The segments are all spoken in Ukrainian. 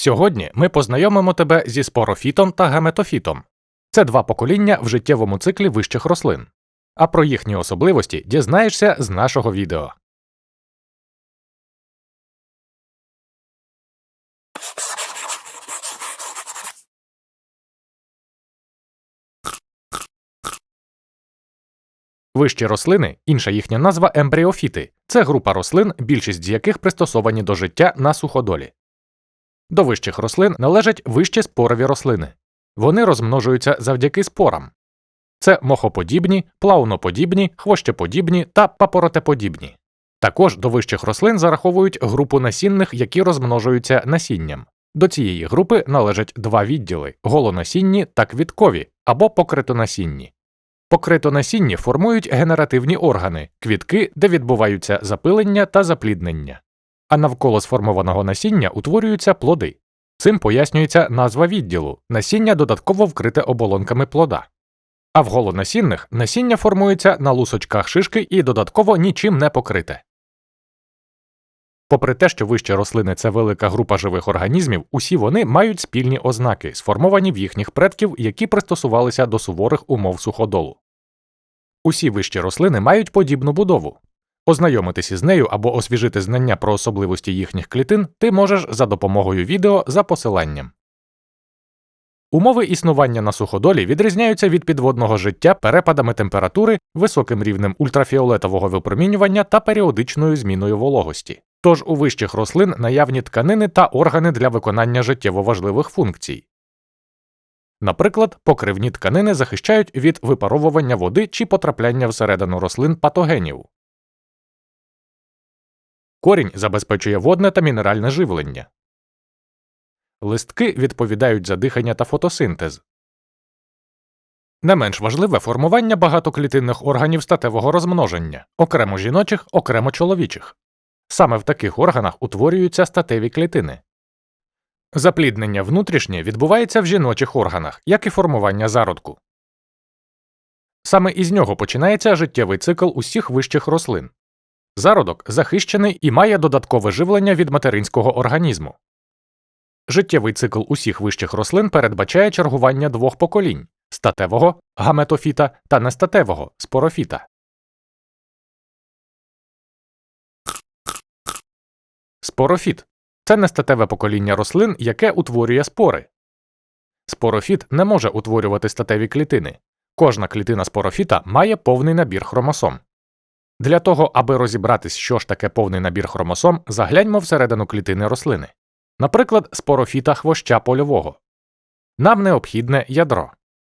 Сьогодні ми познайомимо тебе зі спорофітом та гаметофітом. Це два покоління в життєвому циклі вищих рослин. А про їхні особливості дізнаєшся з нашого відео. Вищі рослини, інша їхня назва ембріофіти. Це група рослин, більшість з яких пристосовані до життя на суходолі. До вищих рослин належать вищі спорові рослини. Вони розмножуються завдяки спорам. Це мохоподібні, плауноподібні, хвощеподібні та папоротеподібні. Також до вищих рослин зараховують групу насінних, які розмножуються насінням. До цієї групи належать два відділи голонасінні та квіткові або покритонасінні. Покритонасінні формують генеративні органи, квітки, де відбуваються запилення та запліднення. А навколо сформованого насіння утворюються плоди. Цим пояснюється назва відділу насіння додатково вкрите оболонками плода. А в голонасінних насіння формується на лусочках шишки і додатково нічим не покрите. Попри те, що вищі рослини це велика група живих організмів, усі вони мають спільні ознаки, сформовані в їхніх предків, які пристосувалися до суворих умов суходолу. Усі вищі рослини мають подібну будову. Ознайомитися з нею або освіжити знання про особливості їхніх клітин ти можеш за допомогою відео за посиланням. Умови існування на суходолі відрізняються від підводного життя перепадами температури, високим рівнем ультрафіолетового випромінювання та періодичною зміною вологості. Тож у вищих рослин наявні тканини та органи для виконання життєво важливих функцій. Наприклад, покривні тканини захищають від випаровування води чи потрапляння всередину рослин патогенів. Корінь забезпечує водне та мінеральне живлення. Листки відповідають за дихання та фотосинтез. Не менш важливе формування багатоклітинних органів статевого розмноження, окремо жіночих, окремо чоловічих. Саме в таких органах утворюються статеві клітини. Запліднення внутрішнє відбувається в жіночих органах, як і формування зародку. Саме із нього починається життєвий цикл усіх вищих рослин. Зародок захищений і має додаткове живлення від материнського організму. Життєвий цикл усіх вищих рослин передбачає чергування двох поколінь статевого гаметофіта та нестатевого спорофіта. Спорофіт це нестатеве покоління рослин, яке утворює спори. Спорофіт не може утворювати статеві клітини. Кожна клітина спорофіта має повний набір хромосом. Для того, аби розібратись, що ж таке повний набір хромосом, загляньмо всередину клітини рослини. Наприклад, спорофіта хвоща польового. Нам необхідне ядро.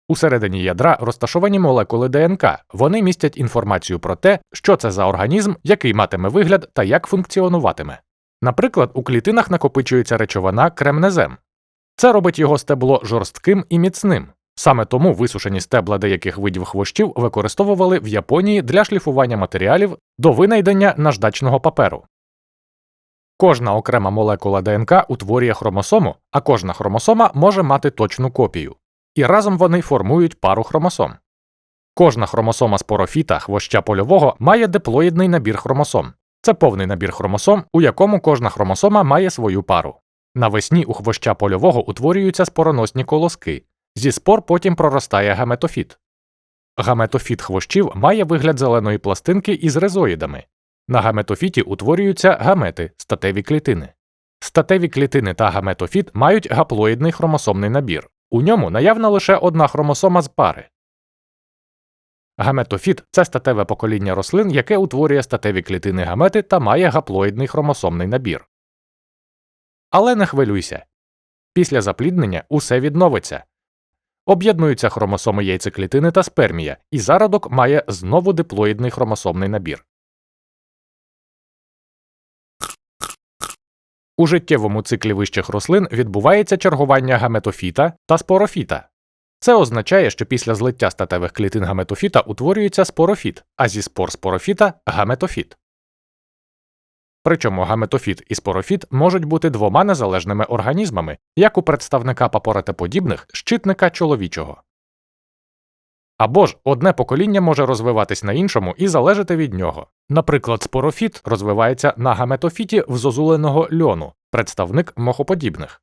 Усередині ядра розташовані молекули ДНК. Вони містять інформацію про те, що це за організм, який матиме вигляд та як функціонуватиме. Наприклад, у клітинах накопичується речовина кремнезем. Це робить його стебло жорстким і міцним. Саме тому висушені стебла деяких видів хвощів використовували в Японії для шліфування матеріалів до винайдення наждачного паперу. Кожна окрема молекула ДНК утворює хромосому, а кожна хромосома може мати точну копію. І разом вони формують пару хромосом. Кожна хромосома спорофіта хвоща польового має диплоїдний набір хромосом. Це повний набір хромосом, у якому кожна хромосома має свою пару. Навесні у хвоща польового утворюються спороносні колоски. Зі спор потім проростає гаметофіт. Гаметофіт хвощів має вигляд зеленої пластинки із резоїдами. На гаметофіті утворюються гамети статеві клітини. Статеві клітини та гаметофіт мають гаплоїдний хромосомний набір. У ньому наявна лише одна хромосома з пари. Гаметофіт це статеве покоління рослин, яке утворює статеві клітини гамети та має гаплоїдний хромосомний набір. Але не хвилюйся. Після запліднення усе відновиться. Об'єднуються хромосоми яйцеклітини та спермія, і зародок має знову диплоїдний хромосомний набір. У життєвому циклі вищих рослин відбувається чергування гаметофіта та спорофіта. Це означає, що після злиття статевих клітин гаметофіта утворюється спорофіт, а зі спор спорофіта гаметофіт. Причому гаметофіт і спорофіт можуть бути двома незалежними організмами, як у представника папоротеподібних щитника чоловічого. Або ж одне покоління може розвиватись на іншому і залежати від нього. Наприклад, спорофіт розвивається на гаметофіті взозуленого льону, представник мохоподібних.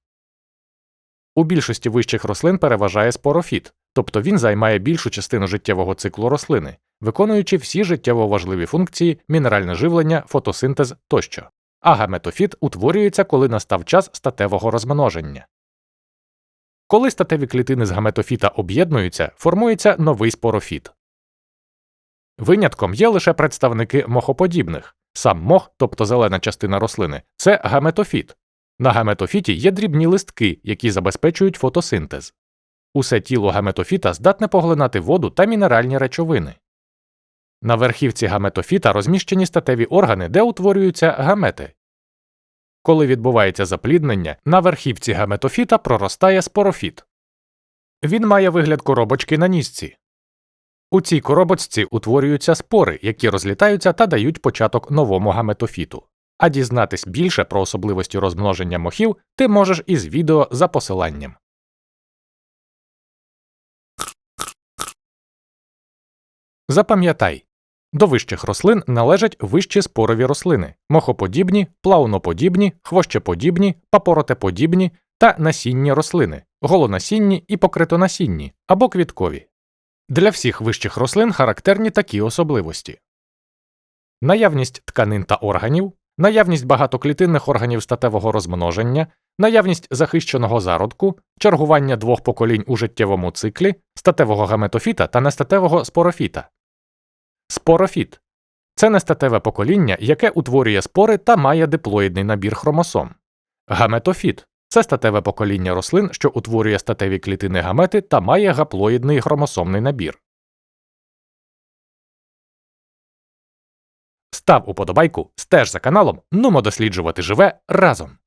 У більшості вищих рослин переважає спорофіт, тобто він займає більшу частину життєвого циклу рослини, виконуючи всі життєво важливі функції, мінеральне живлення, фотосинтез тощо. А гаметофіт утворюється, коли настав час статевого розмноження. Коли статеві клітини з гаметофіта об'єднуються, формується новий спорофіт. Винятком є лише представники мохоподібних. Сам мох, тобто зелена частина рослини, це гаметофіт. На гаметофіті є дрібні листки, які забезпечують фотосинтез. Усе тіло гаметофіта здатне поглинати воду та мінеральні речовини. На верхівці гаметофіта розміщені статеві органи, де утворюються гамети. Коли відбувається запліднення, на верхівці гаметофіта проростає спорофіт. Він має вигляд коробочки на нізці. У цій коробочці утворюються спори, які розлітаються та дають початок новому гаметофіту. А дізнатись більше про особливості розмноження мохів ти можеш із відео за посиланням. Запам'ятай, до вищих рослин належать вищі спорові рослини мохоподібні, плауноподібні, хвощеподібні, папоротеподібні та насінні рослини, голонасінні і покритонасінні або квіткові. Для всіх вищих рослин характерні такі особливості наявність тканин та органів, наявність багатоклітинних органів статевого розмноження, наявність захищеного зародку, чергування двох поколінь у життєвому циклі, статевого гаметофіта та нестатевого спорофіта. Спорофіт це нестатеве покоління, яке утворює спори та має диплоїдний набір хромосом. Гаметофіт це статеве покоління рослин, що утворює статеві клітини гамети та має гаплоїдний хромосомний набір. Став уподобайку, стеж за каналом, нумо досліджувати живе разом.